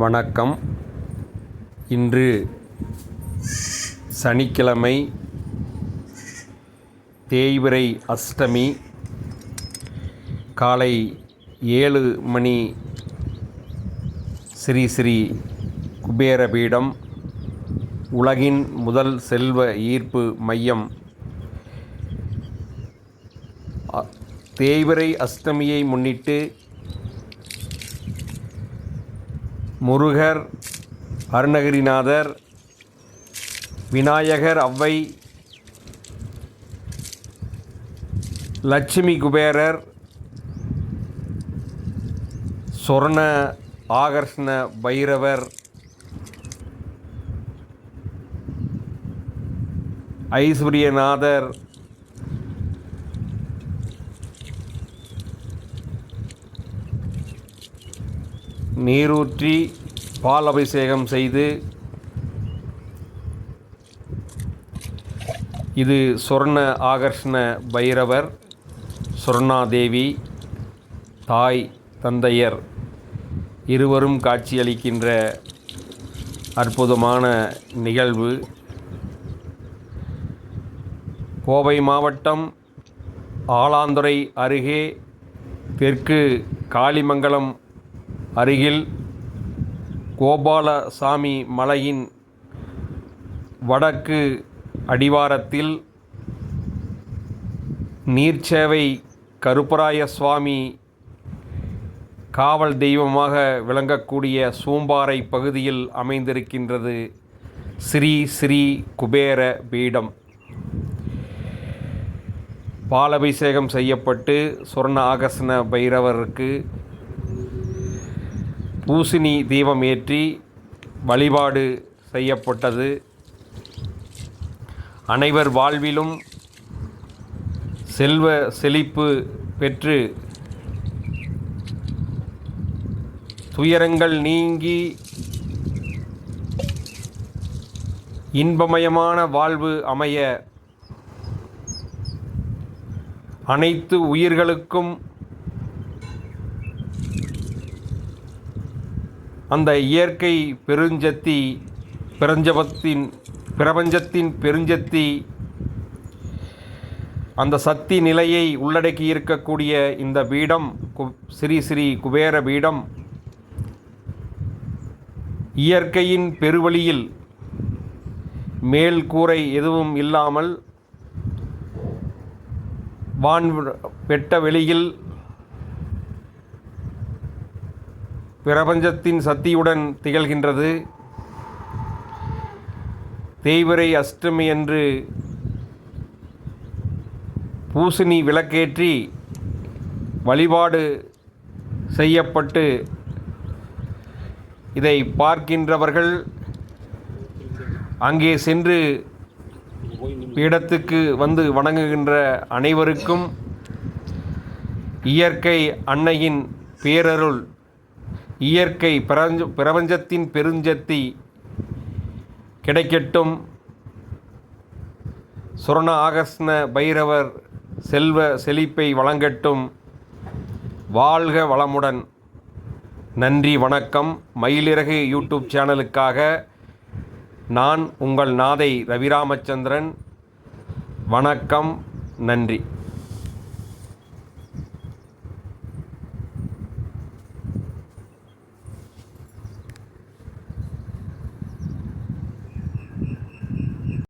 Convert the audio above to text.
வணக்கம். இன்று சனிக்கிழமை தேய்விரை அஷ்டமி காலை ஏழு மணி ஸ்ரீ ஸ்ரீ குபேரபீடம் உலகின் முதல் செல்வ ஈர்ப்பு மையம். தேய்விரை அஷ்டமியை முன்னிட்டு முருகர் அருணகிரிநாதர் விநாயகர் அவ்வை லட்சுமி குபேரர் சொர்ண ஆகர்ஷ்ண பைரவர் ஐஸ்வர்யநாதர் நீரூற்றி பால் அபிஷேகம் செய்து இது சொர்ண ஆகர்ஷ்ண பைரவர் சொர்ணாதேவி தாய் தந்தையர் இருவரும் காட்சியளிக்கின்ற அற்புதமான நிகழ்வு. கோவை மாவட்டம் ஆலாந்துறை அருகே தெற்கு காளிமங்கலம் அருகில் கோபாலசாமி மலையின் வடக்கு அடிவாரத்தில் நீர்ச்சேவை கருப்பராய சுவாமி காவல் தெய்வமாக விளங்கக்கூடிய சூம்பாறை பகுதியில் அமைந்திருக்கின்றது ஸ்ரீ ஸ்ரீ குபேர பீடம். பாலபிஷேகம் செய்யப்பட்டு சொர்ண ஆகர்ஷண பைரவருக்கு பூசணி தீபம் ஏற்றி வழிபாடு செய்யப்பட்டது. அனைவர் வாழ்விலும் செல்வ செழிப்பு பெற்று துயரங்கள் நீங்கி இன்பமயமான வாழ்வு அமைய அனைத்து உயிர்களுக்கும் அந்த இயற்கை பெருஞ்சத்தி பிரஞ்சபத்தின் பிரபஞ்சத்தின் பெருஞ்சத்தி அந்த சக்தி நிலையை உள்ளடக்கி இருக்கக்கூடிய இந்த பீடம் கு ஸ்ரீ ஸ்ரீ குபேர பீடம் இயற்கையின் பெருவழியில் மேல் கூரை எதுவும் இல்லாமல் வான் வெட்ட வெளியில் பிரபஞ்சத்தின் சக்தியுடன் திகழ்கின்றது. தேய்வரை அஷ்டமி என்று பூசணி விளக்கேற்றி வழிபாடு செய்யப்பட்டு இதை பார்க்கின்றவர்கள் அங்கே சென்று பீடத்துக்கு வந்து வணங்குகின்ற அனைவருக்கும் இயற்கை அன்னையின் பேரருள் இயற்கை பிரஞ்ச பிரபஞ்சத்தின் பெருஞ்சக்தி கிடைக்கட்டும். சுரண ஆகர்ஷ்ண பைரவர் செல்வ செழிப்பை வழங்கட்டும். வாழ்க வளமுடன். நன்றி வணக்கம். மயிலிறகு யூடியூப் சேனலுக்காக நான் உங்கள் நாதை ரவிராமச்சந்திரன். வணக்கம் நன்றி.